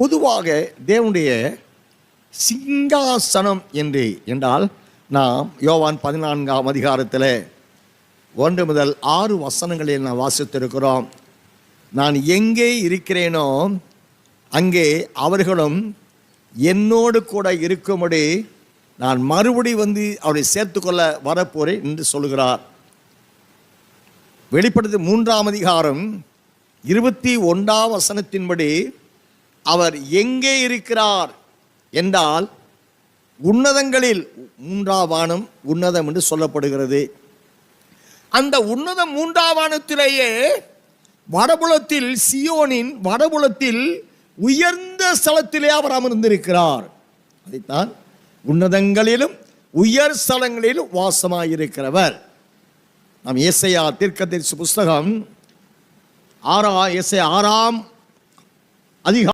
பொதுவாக தேவனுடைய சிங்காசனம் என்று என்றால் நாம் யோவான் பதினான்காம் அதிகாரத்தில் ஒன்று முதல் ஆறு வசனங்களில் நான் வாசித்திருக்கிறோம். நான் எங்கே இருக்கிறேனோ அங்கே அவர்களும் என்னோடு கூட இருக்கும்படி நான் மறுபடி வந்து அவரை சேர்த்துக்கொள்ள வரப்போறேன் என்று சொல்கிறார். வெளிப்படுத்த மூன்றாம் அதிகாரம் இருபத்தி ஒன்றாம் வசனத்தின்படி அவர் எங்கே இருக்கிறார் என்றால் உன்னதங்களில் மூன்றாவானம் உன்னதம் என்று சொல்லப்படுகிறது. அந்த உன்னத மூன்றாவானத்திலேயே வடபுலத்தில் சியோனின் வடபுலத்தில் உயர்ந்த ஸ்தலத்திலே அவர் அமர்ந்திருக்கிறார். அதைத்தான் உன்னதங்களிலும் உயர் ஸ்தலங்களிலும் வாசமாயிருக்கிறவர். நாம் ஏசையா தீர்க்கதரிசி புஸ்தகம் ஆறா ஏசை ஆறாம் அதிகாரம்